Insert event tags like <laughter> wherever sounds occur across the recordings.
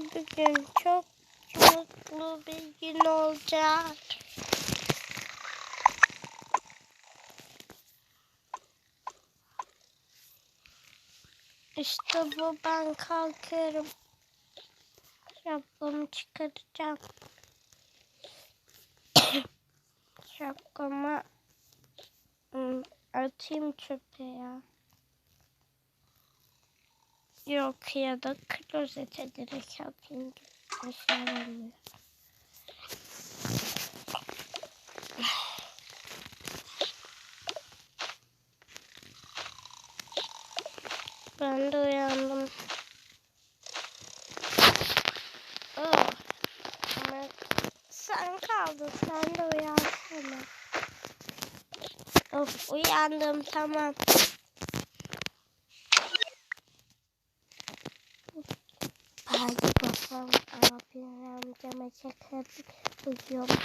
bugün çok mutlu bir gün olacak. İşte bu ben kalkıyorum. Şapkamı çıkaracağım. <coughs> Şapkamı ım, atayım çöpe ya. Yok ya da klozete direkt atayım. Bir. Ben de uyandım. Oh. Sen kaldın. Sen de uyansana. Of uyandım tamam. Hadi bakalım abim çakardık. Uyuyorum.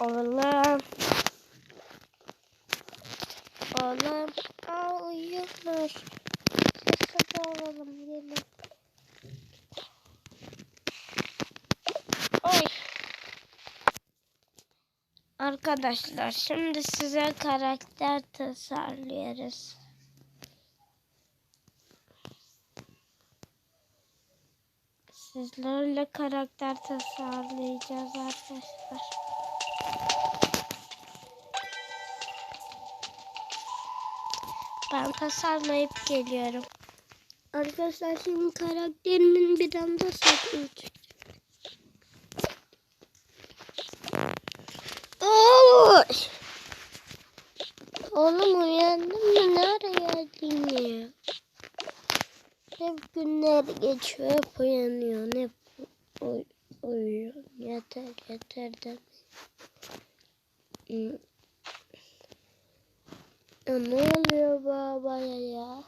Oğlum. Oğlum. Aa uyumuş. Sesi oğlum gelin. Oy. Arkadaşlar şimdi size karakter tasarlıyoruz. Sizlerle karakter tasarlayacağız arkadaşlar. Ben tasarlayıp geliyorum. Arkadaşlar şimdi karakterimin bir anda saçını Oy! Oğlum uyandın mı? Ne ara geldin ya? Hep hep uyanıyor, hep uy uyuyor. Yeter, yeter de. Ya ne oluyor babaya ya?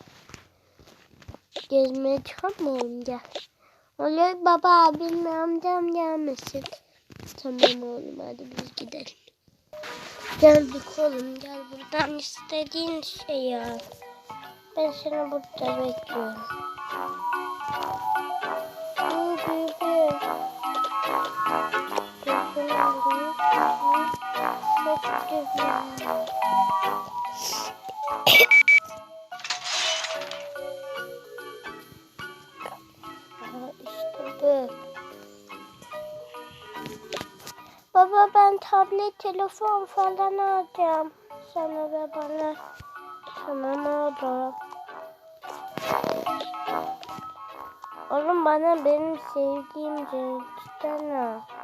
Gezmeye çıkalım gel. Oluyor baba abim amcam gelmesin. Tamam oğlum hadi biz gidelim. Geldik oğlum gel buradan istediğin şeyi al. Ben seni burada bekliyorum. Baba ben tablet, telefon falan alacağım. Sana ve bana. Tamam oğlum. Oğlum bana benim sevdiğim renkten al.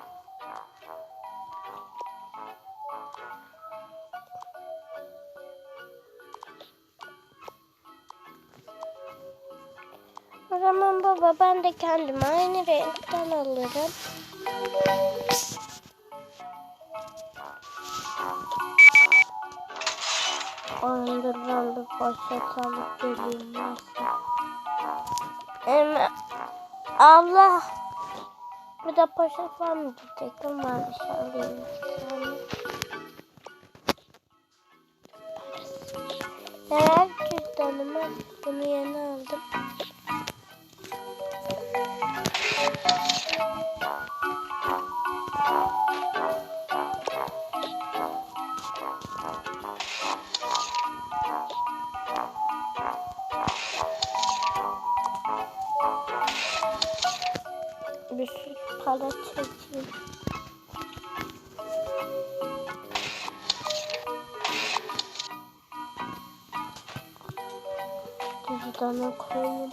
Zaman baba ben de kendime aynı renkten alırım. Oyundur ben bir geleyim neyse. Em, abla bir de poşet var mı diyecektim bir şey alayım. Merak cüzdanımı bunu yeni aldım. Para çekeyim. Cüzdana koyayım.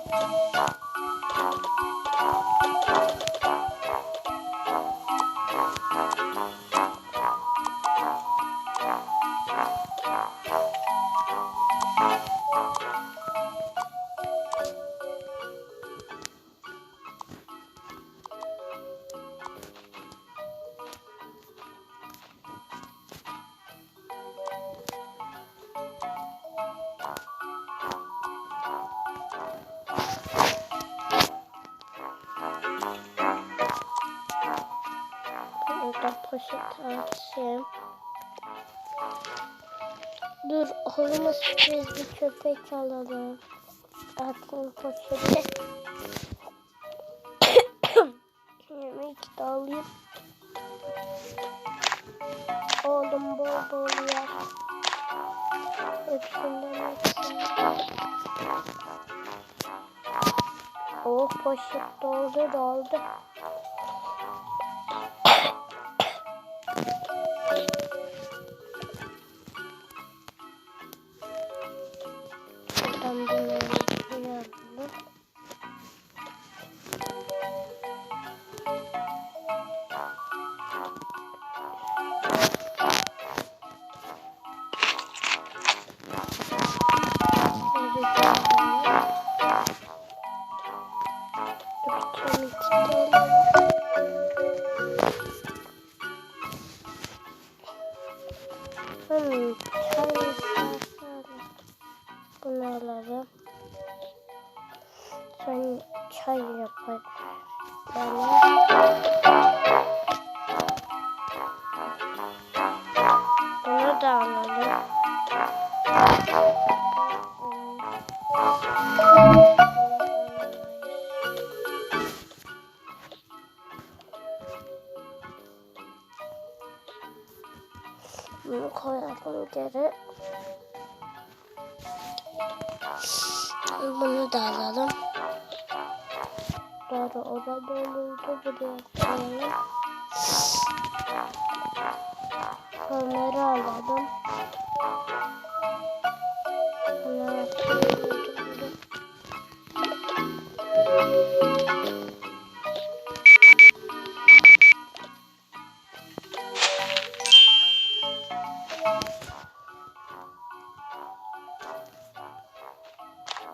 Poşet atayım. Dur oğluma sürpriz bir köpek alalım. Attım poşete. <coughs> Yemek de alayım. Oğlum bol bol yer. Hepsinden hepsinden. Oh poşet doldu doldu. Ben bunu Bunu da alalım. Bunu koyalım geri. Bunu da alalım. Doğru o da doluydu. Buraya koyalım. Onları alalım.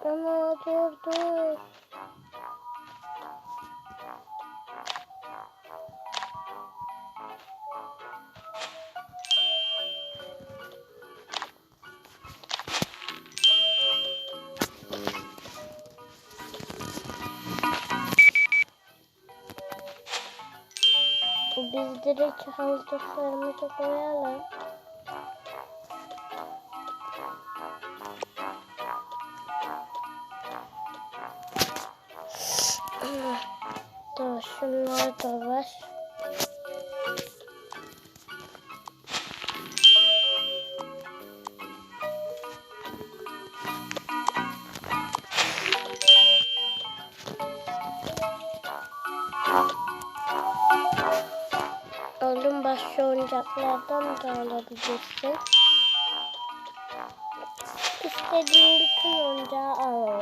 Ama dur dur. Biz direkt haltıslarımızı koyalım. Dur şunlar da var. Oyuncaklardan da alabilirsin. İstediğin bütün oyuncağı al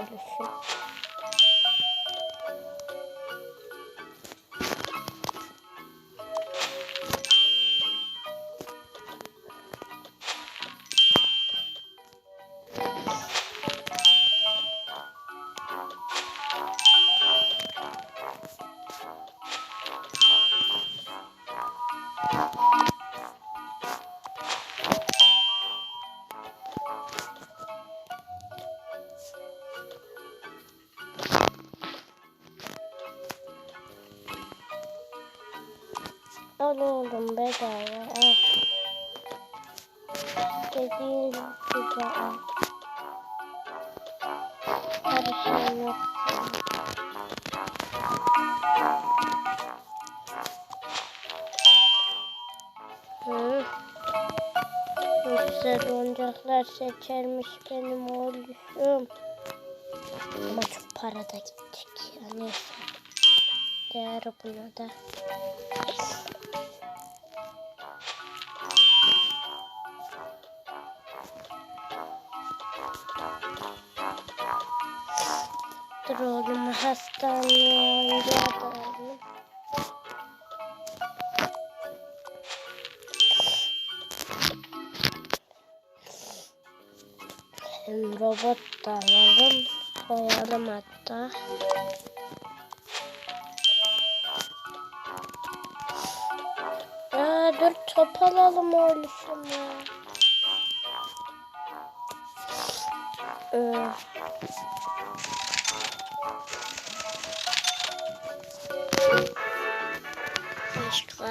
oğlum. Al oğlum bedava al. Dediğin gibi al. Her şey yok. Hı. Güzel oyuncaklar seçermiş benim oğlum. Ama çok para da gidecek ya neyse. Değer buna da. Dur oğlum hastaneye. Hem robot da alalım. Koyalım hatta. Dur top alalım oğlum ya. Ee, başka.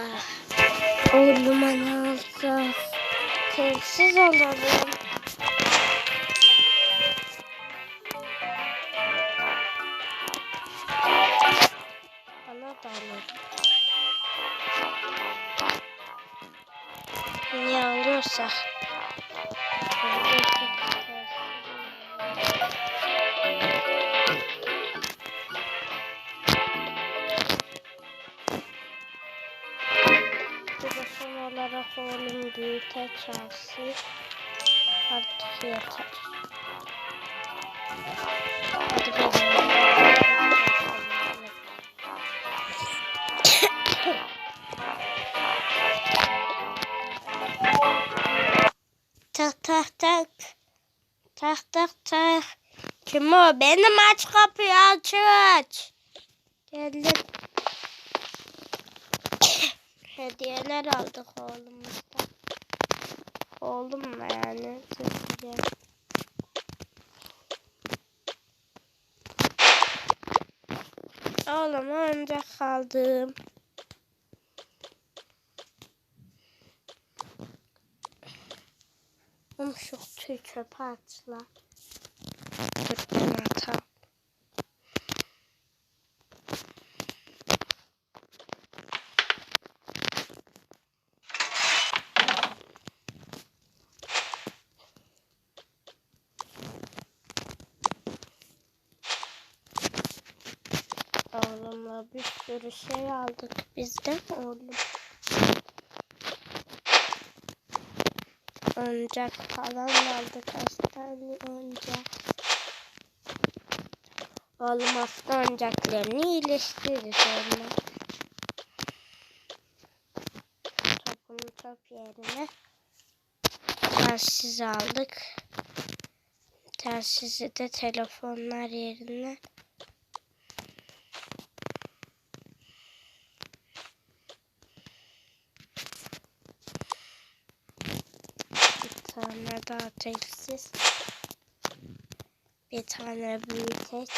Oğluma ne oldu? Sessiz olalım. Bana da alalım. Alıyorsak? Telefon olarak oğlum büyüte çalsın. Artık yeter. Tak tak tak. Tak tak tak. Kim o? Benim aç kapıyı aç aç. Geldim. <coughs> Hediyeler aldık oğlumuzdan. Oğlumla yani. Hediye. Oğlum oyuncak aldım. Oğlum şu tüy çöpe atla. Dur ben atayım. Oğlumla bir sürü şey aldık biz de oğlum. Oyuncak falan aldık kaç tane oyuncak. Oğlum hasta oyuncaklarını iyileştiririz onunla. Topunu top yerine telsiz aldık. Telsizi de telefonlar yerine Bir tane daha telsiz. Bir tane büyüteç.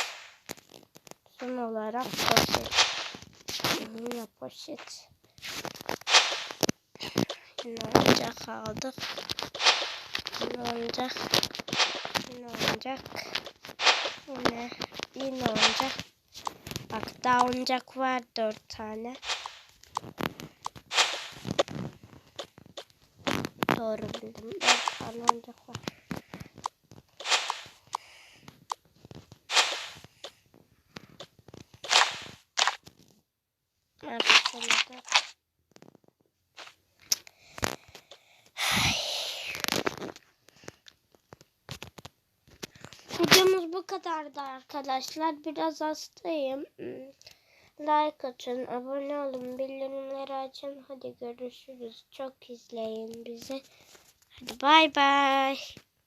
Son olarak poşet. Yine poşet. Yine oyuncak aldık. Yine oyuncak. Yine oyuncak. Yine, yine oyuncak. Bak daha oyuncak var dört tane. Doğru bildim. Tane oyuncak var. Videomuz bu kadardı arkadaşlar. Biraz hastayım. Like atın, abone olun, bildirimleri açın. Hadi görüşürüz. Çok izleyin bizi. Bye bye.